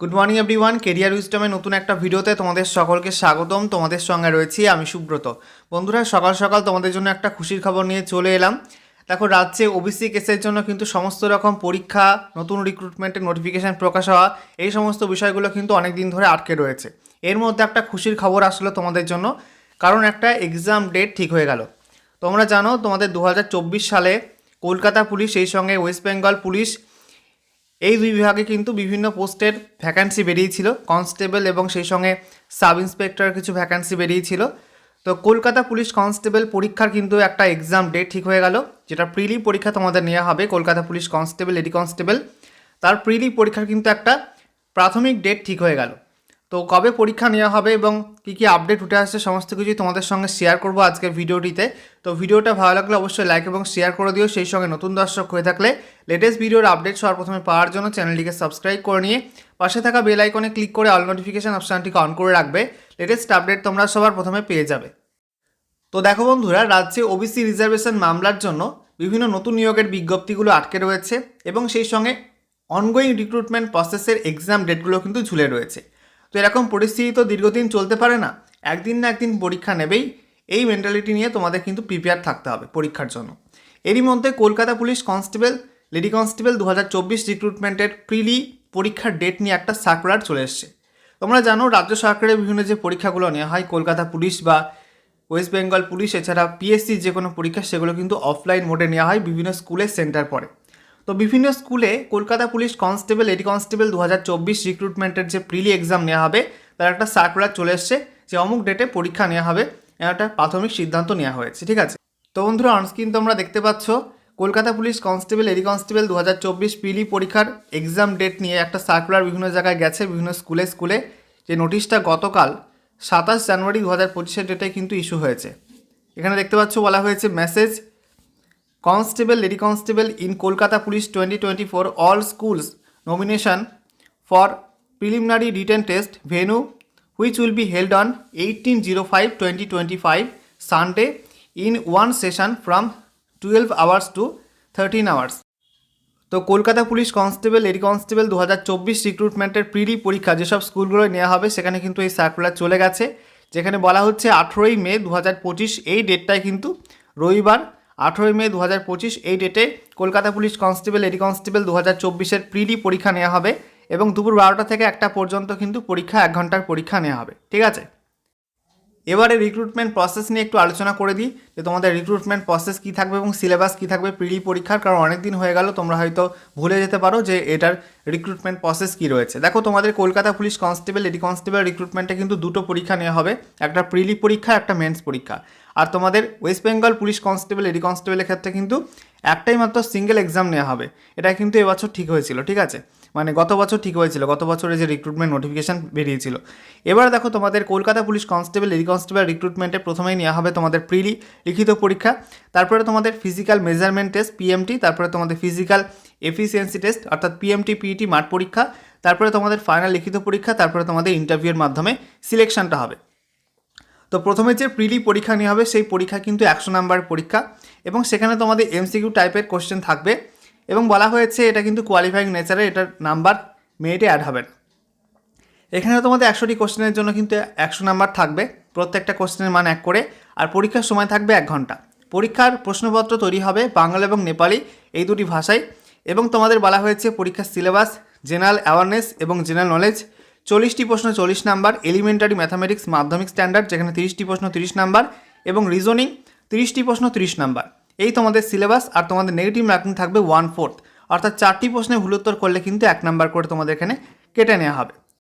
Good morning everyone career উইস্টমের নতুন একটা ভিডিওতে তোমাদের সকলকে স্বাগতম। তোমাদের সঙ্গে রয়েছি আমি সুব্রত। বন্ধুরা, সকাল সকাল তোমাদের জন্য একটা খুশির খবর নিয়ে চলে এলাম। দেখো, রাজ্যে ওবিসি কেসের জন্য কিন্তু সমস্ত রকম পরীক্ষা, নতুন রিক্রুটমেন্টের নোটিফিকেশান প্রকাশ হওয়া, এই সমস্ত বিষয়গুলো কিন্তু অনেক দিন ধরে আটকে রয়েছে। এর মধ্যে একটা খুশির খবর আসলো তোমাদের জন্য। কারণ একটা এক্সাম ডেট ঠিক হয়ে গেল। তোমরা জানো, তোমাদের দু হাজার চব্বিশ সালে কলকাতা পুলিশ, সেই সঙ্গে ওয়েস্ট বেঙ্গল পুলিশ এই দুই বিভাগে কিন্তু বিভিন্ন পোস্টের ভ্যাকান্সি বেরিয়েছিল। কনস্টেবল এবং সেই সঙ্গে সাব ইন্সপেক্টর কিছু ভ্যাকান্সি বেরিয়েছিল। তো কলকাতা পুলিশ কনস্টেবল পরীক্ষার কিন্তু একটা এক্সাম ডেট ঠিক হয়ে গেল, যেটা প্রিলি পরীক্ষা তোমাদের নেওয়া হবে, Kolkata police constable lady constable তার প্রিলি পরীক্ষার কিন্তু একটা প্রাথমিক ডেট ঠিক হয়ে গেল। তো কবে পরীক্ষা নেওয়া হবে এবং কী কী আপডেট উঠে আসছে সমস্ত কিছুই তোমাদের সঙ্গে শেয়ার করব আজকের ভিডিওটিতে। তো ভিডিওটা ভালো লাগলে অবশ্যই লাইক এবং শেয়ার করে দিও, সেই সঙ্গে নতুন দর্শক হয়ে থাকলে লেটেস্ট ভিডিওর আপডেট সবার প্রথমে পাওয়ার জন্য চ্যানেলটিকে সাবস্ক্রাইব করে নিয়ে পাশে থাকা বেল আইকনে ক্লিক করে অল নোটিফিকেশান অপশানটিকে অন করে রাখবে। লেটেস্ট আপডেট তোমরা সবার প্রথমে পেয়ে যাবে। তো দেখো বন্ধুরা, রাজ্যে ওবিসি রিজার্ভেশন মামলার জন্য বিভিন্ন নতুন নিয়োগের বিজ্ঞপ্তিগুলো আটকে রয়েছে এবং সেই সঙ্গে অনগোয়িং রিক্রুটমেন্ট প্রসেসের এক্সাম ডেটগুলো কিন্তু ঝুলে রয়েছে। তো এরকম পরিস্থিতি তো দীর্ঘদিন চলতে পারে না। একদিন না একদিন পরীক্ষা নেবেই। এই মেন্টালিটি নিয়ে তোমাদের কিন্তু প্রিপেয়ার থাকতে হবে পরীক্ষার জন্য। এরই মধ্যে Kolkata police constable lady constable দু হাজার চব্বিশ রিক্রুটমেন্টের প্রিলি পরীক্ষার ডেট নিয়ে একটা সার্কুলার চলে এসছে। তোমরা জানো, রাজ্য সরকারের বিভিন্ন যে পরীক্ষাগুলো নেওয়া হয়, কলকাতা পুলিশ বা ওয়েস্ট বেঙ্গল পুলিশ, এছাড়া পিএসসি যে কোনো পরীক্ষা, সেগুলো কিন্তু অফলাইন মোডে নেওয়া হয়, বিভিন্ন স্কুলের সেন্টার পরে। তো বিভিন্ন স্কুলে Kolkata police constable, lady constable দু হাজার চব্বিশ রিক্রুটমেন্টের যে প্রিলি এক্সাম নেওয়া হবে, তার একটা সার্কুলার চলে এসছে, যে অমুক ডেটে পরীক্ষা নেওয়া হবে একটা প্রাথমিক সিদ্ধান্ত নেওয়া হয়েছে, ঠিক আছে? তো বন্ধুরা অনস্ক্রিন তোমরা দেখতে পাচ্ছ, Kolkata police constable, lady constable দু হাজার চব্বিশ পিলি পরীক্ষার এক্সাম ডেট নিয়ে একটা সার্কুলার বিভিন্ন জায়গায় গেছে, বিভিন্ন স্কুলে স্কুলে। যে নোটিশটা গতকাল, সাতাশ জানুয়ারি দু হাজার পঁচিশের ডেটে কিন্তু ইস্যু হয়েছে। এখানে দেখতে পাচ্ছ, বলা হয়েছে message constable, lady constable in Kolkata police twenty twenty four all schools nomination for preliminary written test venue which will be held on eighteen zero five twenty twenty five Sunday in one session from twelve hours to thirteen hours তো Kolkata police constable, lady constable দু হাজার চব্বিশ রিক্রুটমেন্টের প্রিলি পরীক্ষা যেসব স্কুলগুলোয় নেওয়া হবে, সেখানে কিন্তু এই সার্কুলার চলে গেছে। যেখানে বলা হচ্ছে আঠেরোই মে দু হাজার পঁচিশ এই ডেটটায় কিন্তু রবিবার আঠেরোই মে দু হাজার পঁচিশ এই ডেটে Kolkata police constable lady constable দু হাজার চব্বিশের প্রিলি পরীক্ষা নেওয়া হবে এবং দুপুর বারোটা থেকে একটা পর্যন্ত কিন্তু পরীক্ষা, এক ঘণ্টার পরীক্ষা নেওয়া হবে। ঠিক আছে? এবারে রিক্রুটমেন্ট প্রসেস নিয়ে একটু আলোচনা করে দিই যে তোমাদের রিক্রুটমেন্ট প্রসেস কী থাকবে এবং সিলেবাস কী থাকবে প্রিলি পরীক্ষার, কারণ অনেক দিন হয়ে গেল, তোমরা হয়তো ভুলে যেতে পারো যে এটার রিক্রুটমেন্ট প্রসেস কী রয়েছে? দেখো, তোমাদের Kolkata police constable lady constable রিক্রুটমেন্টে কিন্তু দুটো পরীক্ষা নেওয়া হবে। একটা প্রিলি পরীক্ষা, একটা মেন্স পরীক্ষা। আর তোমাদের West Bengal police constable lady কনস্টেবলের ক্ষেত্রে কিন্তু একটাই মাত্র সিঙ্গেল এক্সাম নেওয়া হবে। এটা কিন্তু এবছর ঠিক হয়েছিল, ঠিক আছে? মানে গত বছর ঠিক হয়েছিল, গত বছরে যে রিক্রুটমেন্ট নোটিফিকেশান বেরিয়েছিল। এবার দেখো, তোমাদের Kolkata police constable lady constable রিক্রুটমেন্টে প্রথমেই নেওয়া হবে তোমাদের প্রিলি লিখিত পরীক্ষা। তারপরে তোমাদের ফিজিক্যাল মেজারমেন্ট টেস্ট পিএমটি তারপরে তোমাদের ফিজিক্যাল এফিসিয়েন্সি টেস্ট, অর্থাৎ পিএমটি পিইটি মাঠ পরীক্ষা, তারপরে তোমাদের ফাইনাল লিখিত পরীক্ষা, তারপরে তোমাদের ইন্টারভিউয়ের মাধ্যমে সিলেকশনটা হবে। তো প্রথমে যে প্রিলি পরীক্ষা নেওয়া হবে, সেই পরীক্ষা কিন্তু একশো নাম্বার পরীক্ষা এবং সেখানে তোমাদের এমসিকিউ টাইপের কোশ্চেন থাকবে এবং বলা হয়েছে এটা কিন্তু কোয়ালিফাইং নেচারে এটার নাম্বার মেয়েটে অ্যাড হবে এখানে তোমাদের একশোটি কোশ্চেনের জন্য কিন্তু একশো নাম্বার থাকবে, প্রত্যেকটা কোশ্চেনের মান এক করে, আর পরীক্ষার সময় থাকবে এক ঘণ্টা। পরীক্ষার প্রশ্নপত্র তৈরি হবে বাংলা এবং নেপালি, এই দুটি ভাষায়। এবং তোমাদের বলা হয়েছে পরীক্ষার সিলেবাস জেনারেল অ্যাওয়ারনেস এবং জেনারেল নলেজ চল্লিশটি প্রশ্ন চল্লিশ নাম্বার এলিমেন্টারি ম্যাথামেটিক্স মাধ্যমিক স্ট্যান্ডার্ড যেখানে তিরিশটি প্রশ্ন তিরিশ নাম্বার এবং রিজনিং তিরিশটি প্রশ্ন তিরিশ নাম্বার। এই তোমাদের সিলেবাস আর তোমাদের নেগেটিভ মার্কিং থাকবে ওয়ান ফোর্থ অর্থাৎ চারটি প্রশ্নে ভুল উত্তর করলে কিন্তু এক নাম্বার করে তোমাদের এখানে কেটে নেওয়া হবে।